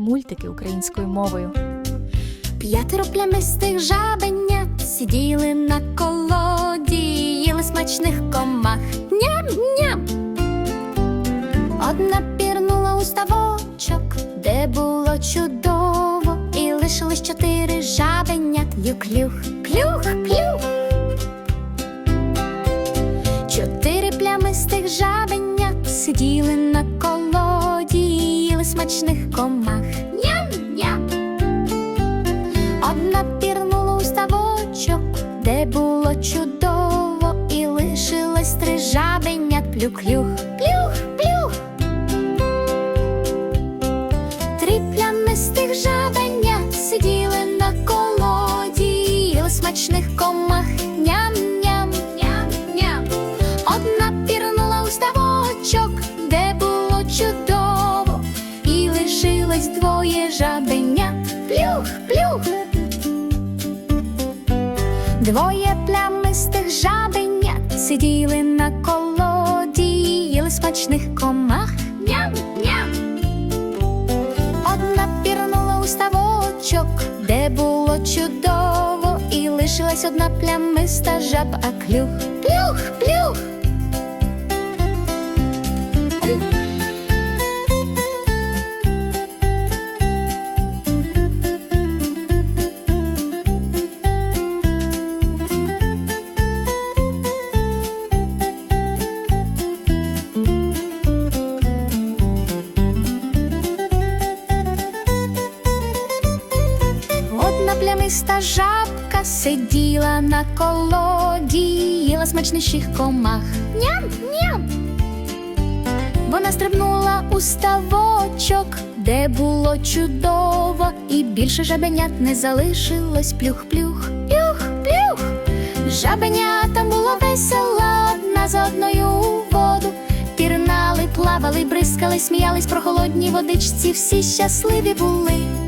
Мультики українською мовою. П'ятеро плямистих жабенят сиділи на колоді, їли смачних комах. Ням-ням. Одна пірнула у ставочок, де було чудово, і лишилось чотири жабенят. Ю-клюх, клюх, клюх. Чотири плямистих жабенят сиділи на колоді, їли смачних комах. Де було чудово, і лишилось три жабенят плюх-клюх, плюх-плюх. Три плямистих жабенят сиділи на колоді, їли смачних комах. Ням-ням, ням-ням. Одна пірнула у ставочок, де було чудово, і лишилось двоє жабенят. Плюх-плюх. Двоє плямистих жабенят сиділи на колоді, їли смачних комах. Ням-ням. Одна пірнула у ставочок, де було чудово, і лишилась одна плямиста жаба, а клюх, плюх, плюх. Одна плямиста жабка сиділа на колоді, їла смачніших комах. Ням-ням. Вона стрибнула у ставочок, де було чудово, і більше жабенят не залишилось плюх-плюх, плюх-плюх. Жабенятам було весело одна за одною у воду. Пірнали, плавали, бризкали, сміялись про холодні водичці, всі щасливі були.